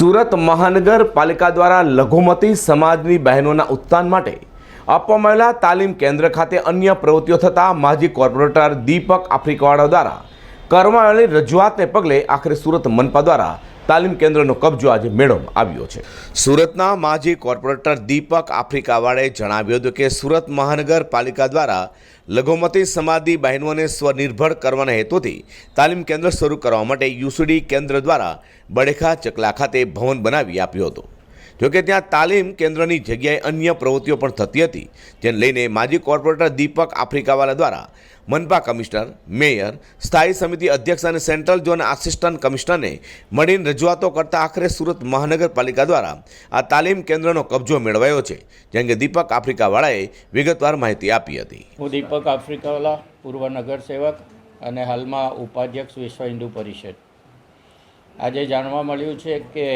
સુરત મહાનગરપાલિકા દ્વારા લઘુમતી સમાજની બહેનોના ઉત્થાન માટે આપવામાં આવેલા તાલીમ કેન્દ્ર ખાતે અન્ય પ્રવૃત્તિઓ થતાં માજી કોર્પોરેટર દીપક આફ્રિકાવાળા દ્વારા કરવામાં આવેલી રજૂઆતને પગલે આખરે સુરત મનપા દ્વારા તાલીમ કેન્દ્રનો કબજો આજે મેળવવામાં આવ્યો છે. સુરતના માજી કોર્પોરેટર દીપક આફ્રિકાવાળાએ જણાવ્યું હતું કે સુરત મહાનગરપાલિકા દ્વારા લઘુમતી સમાધિ બહેનોને સ્વનિર્ભર કરવાના હેતુથી તાલીમ કેન્દ્ર શરૂ કરવા માટે યુસીડી કેન્દ્ર દ્વારા બડેખા ચકલા ખાતે ભવન બનાવી આપ્યું હતું. જોકે ત્યાં તાલીમ કેન્દ્રની જગ્યાએ અન્ય પ્રવૃત્તિઓ પણ થતી હતી, જેને લઈને માજી કોર્પોરેટર દીપક આફ્રિકાવાલા દ્વારા મનપા કમિશનર, મેયર, સ્થાયી સમિતિ અધ્યક્ષ અને સેન્ટ્રલ ઝોન આસિસ્ટન્ટ કમિશનરને મળીને રજૂઆતો કરતા આખરે સુરત મહાનગરપાલિકા દ્વારા આ તાલીમ કેન્દ્રનો કબજો મેળવાયો છે, જેમ કે દીપક આફ્રિકાવાળાએ વિગતવાર માહિતી આપી હતી. હું દીપક આફ્રિકાવાલા, પૂર્વ નગર સેવક અને હાલમાં ઉપાધ્યક્ષ વિશ્વ હિન્દુ પરિષદ. આજે જાણવા મળ્યું છે કે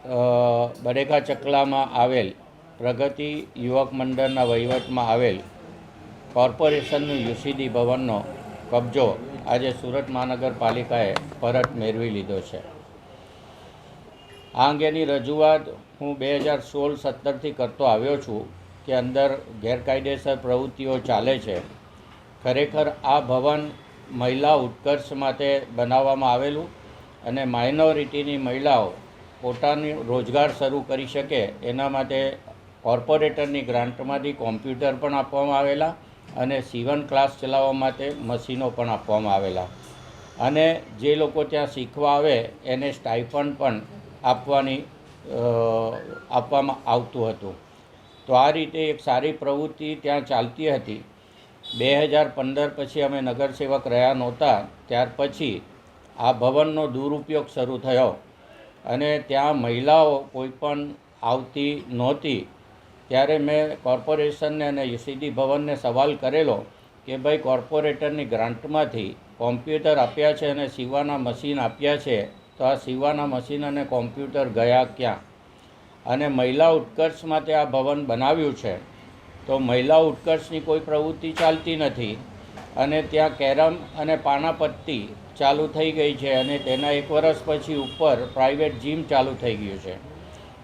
બડેકા ચકલામાં આવેલ પ્રગતિ યુવક મંડળના વહીવટમાં આવેલ કોર્પોરેશનનું યુસીડી ભવનનો કબજો આજે સુરત મહાનગરપાલિકાએ પરત મેળવી લીધો છે. આ અંગેની રજૂઆત હું બે હજાર સોળ સત્તરથી કરતો આવ્યો છું કે અંદર ગેરકાયદેસર પ્રવૃત્તિઓ ચાલે છે. ખરેખર આ ભવન મહિલા ઉત્કર્ષ માટે બનાવવામાં આવેલું અને માઇનોરિટીની મહિલાઓ પોતાની રોજગાર શરૂ કરી શકે એના માટે કોર્પોરેટરની ગ્રાન્ટમાંથી કોમ્પ્યુટર પણ આપવામાં આવેલા અને સીવન ક્લાસ ચલાવવા માટે મશીનો પણ આપવામાં આવેલા. અને જે લોકો ત્યાં શીખવા આવે એને સ્ટાઇફન પણ આપવાની આપવામાં આવતું હતું. તો આ રીતે એક સારી પ્રવૃત્તિ ત્યાં ચાલતી હતી. બે હજાર પંદર પછી અમે નગરસેવક રહ્યા નહોતા, ત્યાર પછી આ ભવનનો દુરુપયોગ શરૂ થયો. અને ત્યાં મહિલાઓ કોઈ પણ આવતી નહોતી. ત્યારે મેં કોર્પોરેશનને અને યુસીડી ભવનને સવાલ કરેલો કે ભાઈ કોર્પોરેટરની ગ્રાન્ટમાંથી કોમ્પ્યુટર આપ્યા છે અને સીવાના મશીન આપ્યા છે, તો આ સીવાના મશીન અને કોમ્પ્યુટર ગયા ક્યાં? અને મહિલા ઉત્કર્ષ માટે આ ભવન બનાવ્યું છે. તો મહિલા ઉત્કર્ષની કોઈ પ્રવૃત્તિ ચાલતી નથી. અને ત્યાં કેરમ અને પાનાપત્તી ચાલુ થઈ ગઈ છે અને તેના એક વર્ષ પછી ઉપર પ્રાઇવેટ જીમ ચાલુ થઈ ગયું છે.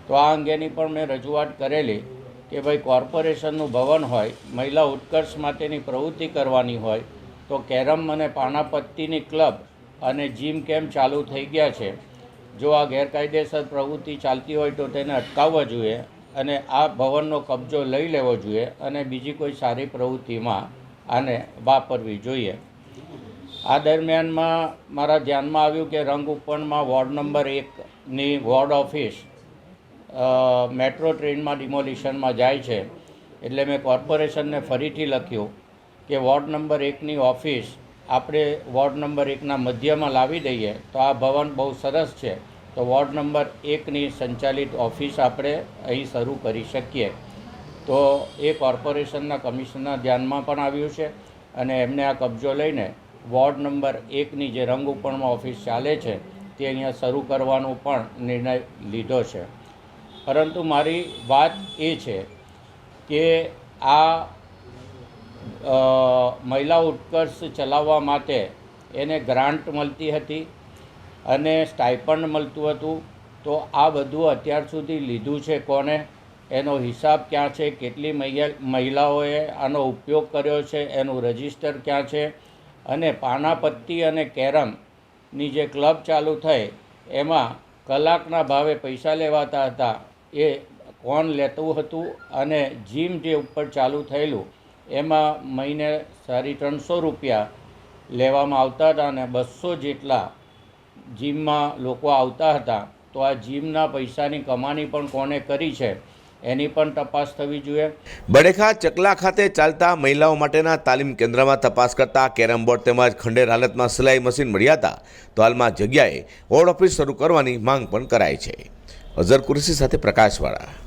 તો આ અંગેની પણ મેં રજૂઆત કરેલી કે ભાઈ કોર્પોરેશનનું ભવન હોય, મહિલા ઉત્કર્ષ માટેની પ્રવૃત્તિ કરવાની હોય, તો કેરમ અને પાનાપત્તીની ક્લબ અને જીમ કેમ ચાલુ થઈ ગયા છે? જો આ ગેરકાયદેસર પ્રવૃત્તિ ચાલતી હોય તો તેને અટકાવવા જોઈએ અને આ ભવનનો કબજો લઈ લેવો જોઈએ અને બીજી કોઈ સારી પ્રવૃત્તિમાં આને વાપરવી જોઈએ. આ દરમિયાનમાં મારા ધ્યાનમાં આવ્યું કે રંગ ઉપવનમાં વોર્ડ નંબર એકની વોર્ડ ઓફિસ મેટ્રો ટ્રેનમાં ડિમોલિશનમાં જાય છે. એટલે મેં કોર્પોરેશનને ફરીથી લખ્યું કે વોર્ડ નંબર એકની ઓફિસ આપણે વોર્ડ નંબર એકના મધ્યમાં લાવી દઈએ તો આ ભવન બહુ સરસ છે. તો વોર્ડ નંબર એકની સંચાલિત ઓફિસ આપણે અહીં શરૂ કરી શકીએ. તો એ કોર્પોરેશનના કમિશનના ધ્યાનમાં પણ આવ્યું છે અને એમને આ કબજો લઈને વોર્ડ નંબર એકની જે રંગ ઉપરમાં ઓફિસ ચાલે છે, તે અહીંયા શરૂ કરવાનો પણ નિર્ણય લીધો છે. પરંતુ મારી વાત એ છે કે આ મહિલા ઉત્કર્ષ ચલાવવા માટે એને ગ્રાન્ટ મળતી હતી અને સ્ટાઇપન્ડ મળતું હતું. તો આ બધું અત્યાર સુધી લીધું છે કોને? એનો હિસાબ ક્યાં છે? કેટલી મહિલા- મહિલાઓએ આનો ઉપયોગ કર્યો છે? એનું રજિસ્ટર ક્યાં છે? અને પાનાપત્તી અને કેરમની જે ક્લબ ચાલુ થઈ, એમાં કલાકના ભાવે પૈસા લેવાતા હતા. એ કોણ લેતું હતું? અને જીમ જે ઉપર ચાલુ થયેલું, એમાં મહિને સાડી ત્રણસો રૂપિયા લેવામાં આવતા હતા અને બસો જેટલા જીમમાં લોકો આવતા હતા. તો આ જીમના પૈસાની કમાણી પણ કોણે કરી છે? એની પણ તપાસ થવી જોઈએ. બડેખા ચકલા ખાતે ચાલતા મહિલાઓ માટેના તાલીમ કેન્દ્રમાં તપાસ કરતા કેરમ બોર્ડ તેમજ ખંડેર હાલતમાં સિલાઈ મશીન મળ્યા હતા તો હાલમાં જગ્યાએ વોર્ડ ઓફિસ શરૂ કરવાની માંગ પણ કરાઈ છે. અઝર કુરશી સાથે પ્રકાશવાળા.